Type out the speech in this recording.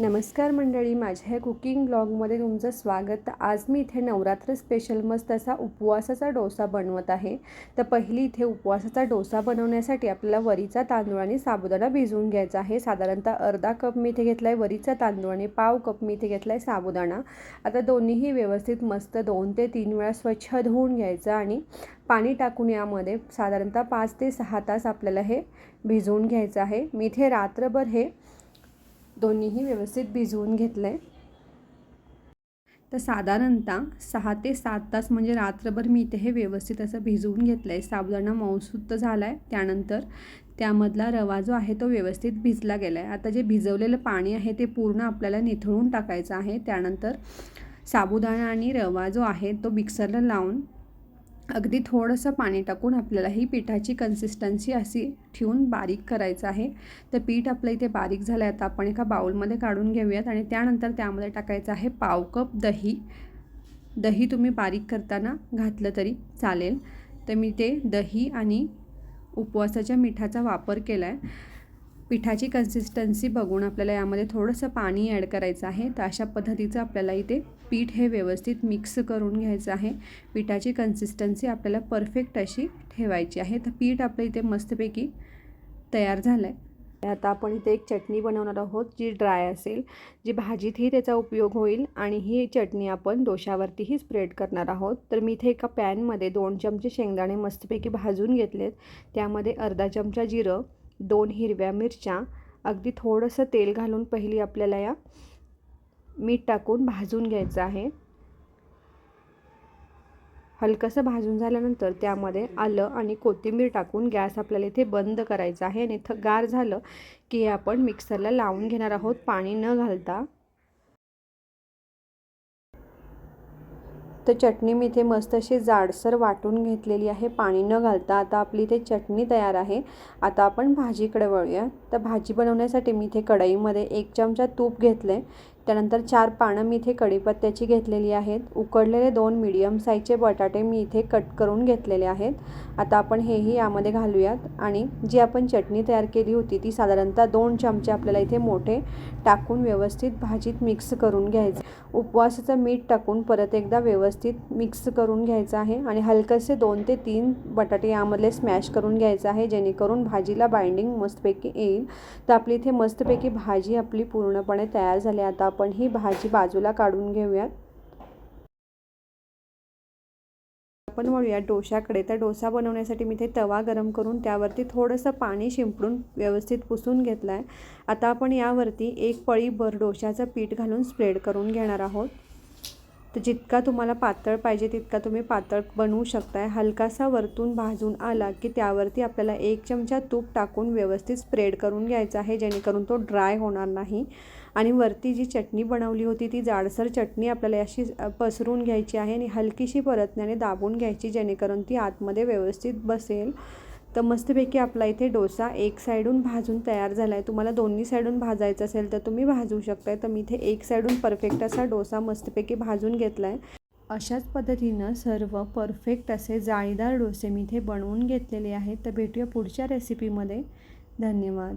नमस्कार मंडळी माझ्या कुकिंग ब्लॉगमध्ये तुमचं स्वागत. आज मी इथे नवरात्र स्पेशल मस्त असा उपवासाचा डोसा बनवत आहे. तर पहिली इथे उपवासाचा डोसा बनवण्यासाठी आपल्याला वरीचा तांदूळ आणि साबुदाणा भिजवून घ्यायचा आहे. साधारणतः अर्धा कप मी इथे घेतला आहे वरीचा तांदूळ आणि पाव कप मी इथे घेतला आहे साबुदाणा. आता दोन्हीही व्यवस्थित मस्त दोन ते तीन वेळा स्वच्छ धुवून घ्यायचं आणि पाणी टाकून यामध्ये साधारणतः पाच ते सहा तास आपल्याला हे भिजवून घ्यायचं आहे. मी इथे रात्रभर हे दोन्हीही व्यवस्थित भिजवून घेतलं आहे तर साधारणतः सहा ते सात तास म्हणजे रात्रभर मी इथे हे व्यवस्थित असं भिजवून घेतलं आहे साबुदाणा मऊसूत झाला आहे त्यानंतर त्यामधला रवा जो आहे तो व्यवस्थित भिजला गेला आहे आता जे भिजवलेलं पाणी आहे ते पूर्ण आपल्याला निथळून टाकायचं आहे. त्यानंतर साबुदाणा आणि रवा जो आहे तो मिक्सरला लावून अगदी थोडंसं पाणी टाकून आपल्याला ही पिठाची कन्सिस्टन्सी अशी ठेवून बारीक करायचं आहे. तर पीठ आपलं इथे बारीक झालं आहे आता आपण एका बाउलमध्ये काढून घेऊयात आणि त्यानंतर त्यामध्ये टाकायचं आहे पाव कप दही. दही तुम्ही बारीक करताना घातलं तरी चालेल. तर मी ते दही आणि उपवासाच्या मिठाचा वापर केला आहे पिठाची कन्सिस्टन्सी बघून आपल्याला यामध्ये थोडंसं पाणी ॲड करायचं आहे. तर अशा पद्धतीचं आपल्याला इथे पीठ हे व्यवस्थित मिक्स करून घ्यायचं आहे. पिठाची कन्सिस्टन्सी आपल्याला परफेक्ट अशी ठेवायची आहे. तर पीठ आपलं इथे मस्तपैकी तयार झालं आहे आता आपण इथे एक चटणी बनवणार आहोत जी ड्राय असेल जी भाजीतही त्याचा उपयोग होईल आणि ही चटणी आपण डोशावरतीही स्प्रेड करणार आहोत. तर मी इथे एका पॅनमध्ये दोन चमचे शेंगदाणे मस्तपैकी भाजून घेतलेत. त्यामध्ये अर्धा चमचा जिरं दोन हिरव्या मिरच्या अगदी थोडंसं तेल घालून पहिली आपल्याला या मीठ टाकून भाजून घ्यायचं आहे. हलकंसं भाजून झाल्यानंतर त्यामध्ये आलं आणि कोथिंबीर टाकून गॅस आपल्याला इथे बंद करायचा आहे आणि इथं गार झालं की आपण मिक्सरला लावून घेणार आहोत. पाणी न घालता तर चटणी मी इथे मस्त अशी जाडसर वाटून घेतलेली आहे. पाणी न घालता आता आपली इथे चटणी तयार आहे. आता आपण भाजीकडे वळूया. तर भाजी बनवण्यासाठी मी इथे कढईमध्ये एक चमचा तूप घेतलं आहे त्यानंतर चार पानं मी इथे कढीपत्त्याची घेतलेली आहेत. उकडलेले दोन मिडियम साईजचे बटाटे मी इथे कट करून घेतलेले आहेत. आता आपण हेही यामध्ये घालूयात. आणि जी आपण चटणी तयार केली होती ती साधारणतः दोन चमचे आपल्याला इथे मोठे टाकून व्यवस्थित भाजीत मिक्स करून घ्यायचं. उपवासाचं मीठ टाकून परत एकदा व्यवस्थित मिक्स करून घ्यायचं आहे. आणि हलकसे दोन ते तीन बटाटे यामधले स्मॅश करून घ्यायचं आहे जेणेकरून भाजीला बाइंडिंग मस्तपैकी येईल. तर आपली इथे मस्तपैकी भाजी आपली पूर्णपणे तयार झाली आता आपण ही भाजी बाजूला काढून घेऊयात. आपण वळूया डोशाकडे तर डोसा बनवण्यासाठी मी ते तवा गरम करून त्यावरती थोडंसं पाणी शिंपडून व्यवस्थित पुसून घेतलं आहे आता आपण यावरती एक पळी भर डोशाचं पीठ घालून स्प्रेड करून घेणार आहोत. तर जितका तुम्हाला पातळ पाहिजे तितका तुम्ही पातळ बनवू शकताय. हलकासा वरतून भाजून आला की त्यावरती आपल्याला एक चमचा तूप टाकून व्यवस्थित स्प्रेड करून घ्यायचा आहे जेणेकरून तो ड्राय होणार नाही. आणि वरती जी चटणी बनवली होती ती जाडसर चटणी आपल्याला अशी पसरून घ्यायची आहे आणि हलकीशी परतण्याने दाबून घ्यायची जेणेकरून ती आतमध्ये व्यवस्थित बसेल. तर मस्तपैकी आपला इथे डोसा एक साईडून भाजून तयार झाला आहे तुम्हाला दोन्ही साईडून भाजायचं असेल तर तुम्ही भाजू शकताय. तर मी इथे एक साईडून परफेक्ट असा डोसा मस्तपैकी भाजून घेतला आहे अशाच पद्धतीनं सर्व परफेक्ट असे जाळीदार डोसे मी इथे बनवून घेतलेले आहेत. तर भेटूया पुढच्या रेसिपीमध्ये धन्यवाद.